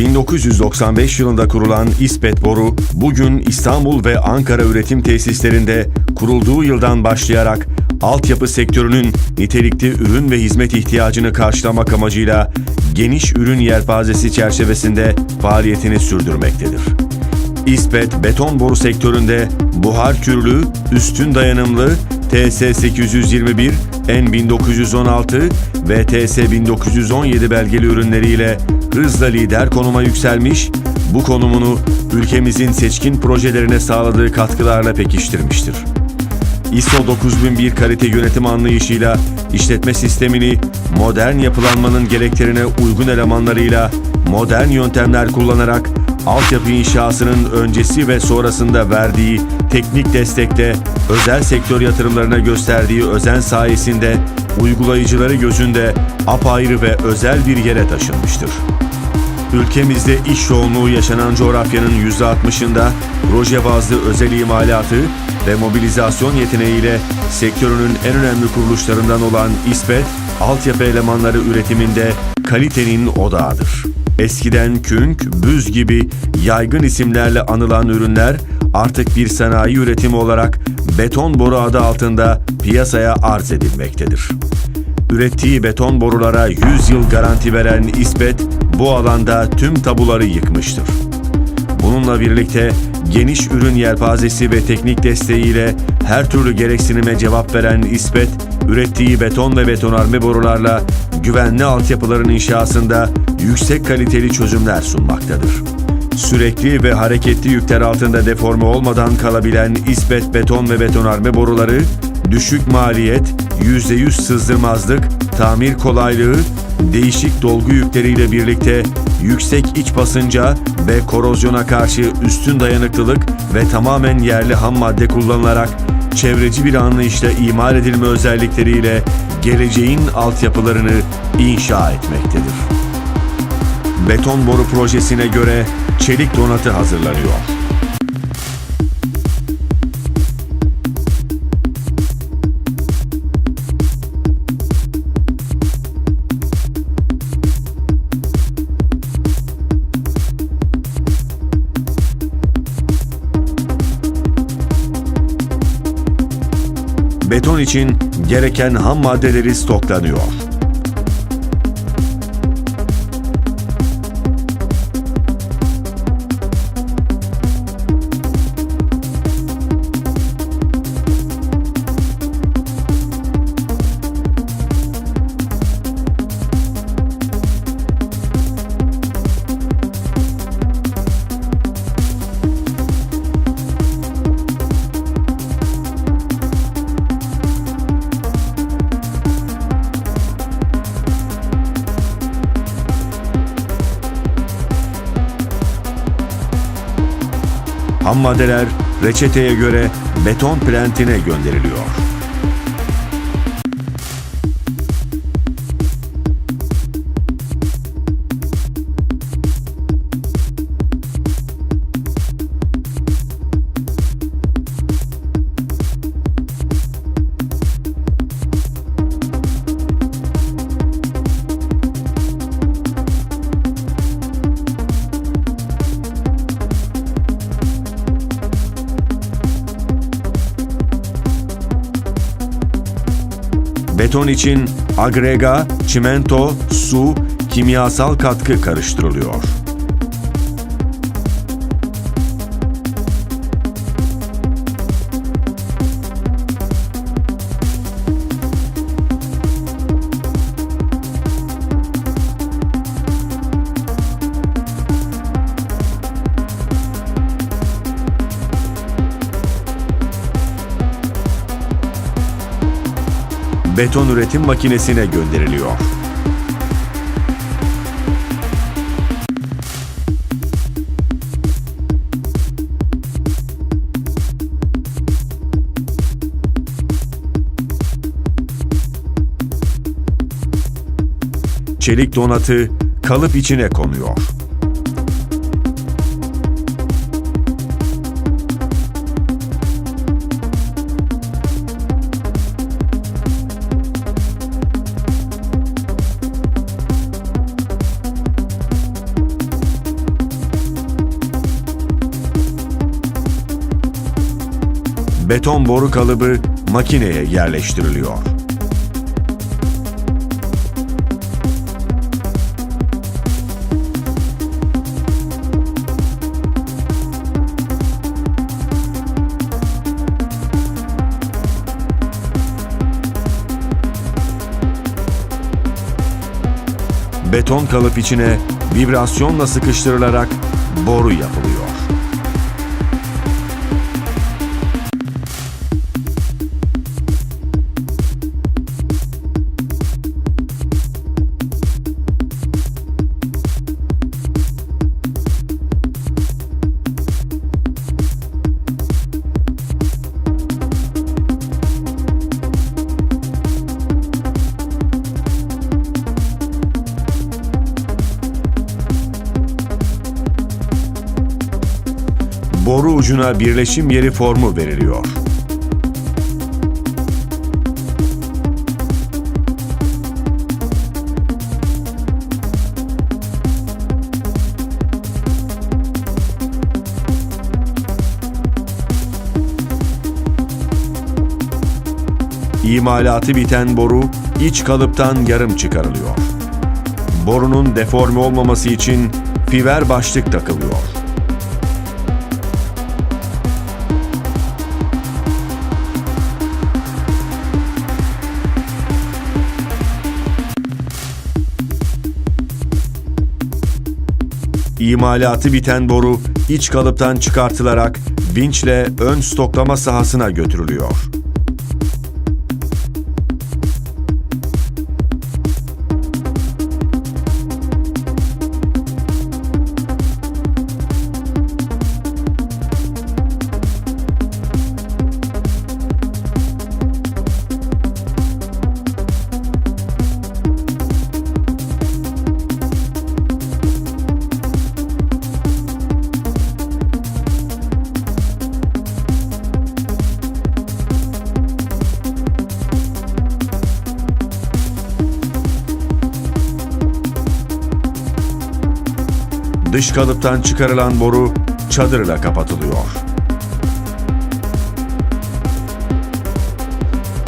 1995 yılında kurulan İspet Boru, bugün İstanbul ve Ankara üretim tesislerinde kurulduğu yıldan başlayarak altyapı sektörünün nitelikli ürün ve hizmet ihtiyacını karşılamak amacıyla geniş ürün yelpazesi çerçevesinde faaliyetini sürdürmektedir. İspet beton boru sektöründe buhar kürlü, üstün dayanımlı TS821, N1916 ve TS1917 belgeli ürünleriyle hızla lider konuma yükselmiş, bu konumunu ülkemizin seçkin projelerine sağladığı katkılarla pekiştirmiştir. ISO 9001 kalite yönetim anlayışıyla işletme sistemini modern yapılanmanın gereklerine uygun elemanlarıyla modern yöntemler kullanarak altyapı inşasının öncesi ve sonrasında verdiği teknik destekle özel sektör yatırımlarına gösterdiği özen sayesinde uygulayıcıları gözünde apayrı ve özel bir yere taşınmıştır. Ülkemizde iş yoğunluğu yaşanan coğrafyanın %60'ında proje bazlı özel imalatı ve mobilizasyon yeteneğiyle sektörünün en önemli kuruluşlarından olan İSPET, altyapı elemanları üretiminde kalitenin odağıdır. Eskiden künk, büz gibi yaygın isimlerle anılan ürünler artık bir sanayi üretimi olarak beton boru adı altında piyasaya arz edilmektedir. Ürettiği beton borulara 100 yıl garanti veren İSPET bu alanda tüm tabuları yıkmıştır. Bununla birlikte geniş ürün yelpazesi ve teknik desteğiyle her türlü gereksinime cevap veren İSPET, ürettiği beton ve betonarme borularla güvenli altyapıların inşasında yüksek kaliteli çözümler sunmaktadır. Sürekli ve hareketli yükler altında deforme olmadan kalabilen İSPET beton ve betonarme boruları, düşük maliyet, %100 sızdırmazlık, tamir kolaylığı, değişik dolgu yükleriyle birlikte yüksek iç basınca ve korozyona karşı üstün dayanıklılık ve tamamen yerli ham madde kullanılarak çevreci bir anlayışla imal edilme özellikleriyle geleceğin altyapılarını inşa etmektedir. Beton boru projesine göre çelik donatı hazırlanıyor. İçin gereken ham maddeleri stoklanıyor. Maddeler reçeteye göre beton plantine gönderiliyor. Beton için agrega, çimento, su, kimyasal katkı karıştırılıyor. Beton üretim makinesine gönderiliyor. Çelik donatı kalıp içine konuyor. Beton boru kalıbı makineye yerleştiriliyor. Beton kalıp içine vibrasyonla sıkıştırılarak boru yapılıyor. Boru ucuna birleşim yeri formu veriliyor. İmalatı biten boru iç kalıptan yarım çıkarılıyor. Borunun deforme olmaması için fiber başlık takılıyor. İmalatı biten boru iç kalıptan çıkartılarak vinçle ön stoklama sahasına götürülüyor. Dış kalıptan çıkarılan boru çadırla kapatılıyor.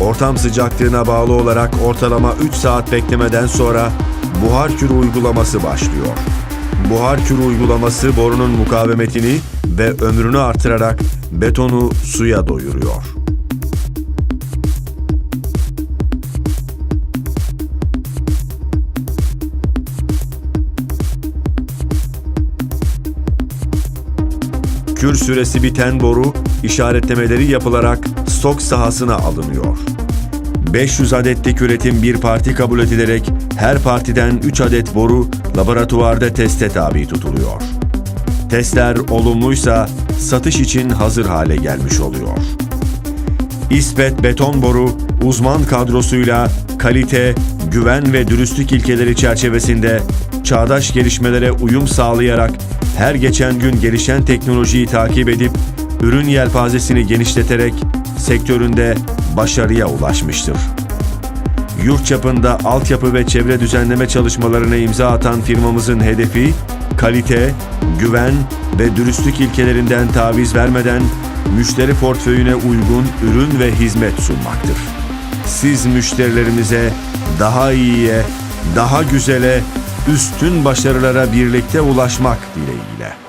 Ortam sıcaklığına bağlı olarak ortalama 3 saat beklemeden sonra buhar kürü uygulaması başlıyor. Buhar kürü uygulaması borunun mukavemetini ve ömrünü artırarak betonu suya doyuruyor. Kür süresi biten boru işaretlemeleri yapılarak stok sahasına alınıyor. 500 adetlik üretim bir parti kabul edilerek her partiden 3 adet boru laboratuvarda teste tabi tutuluyor. Testler olumluysa satış için hazır hale gelmiş oluyor. İsmet Beton Boru uzman kadrosuyla kalite, güven ve dürüstlük ilkeleri çerçevesinde çağdaş gelişmelere uyum sağlayarak her geçen gün gelişen teknolojiyi takip edip ürün yelpazesini genişleterek sektöründe başarıya ulaşmıştır. Yurt çapında altyapı ve çevre düzenleme çalışmalarına imza atan firmamızın hedefi kalite, güven ve dürüstlük ilkelerinden taviz vermeden müşteri portföyüne uygun ürün ve hizmet sunmaktır. Siz müşterilerimize daha iyiye, daha güzele, üstün başarılara birlikte ulaşmak dileğiyle.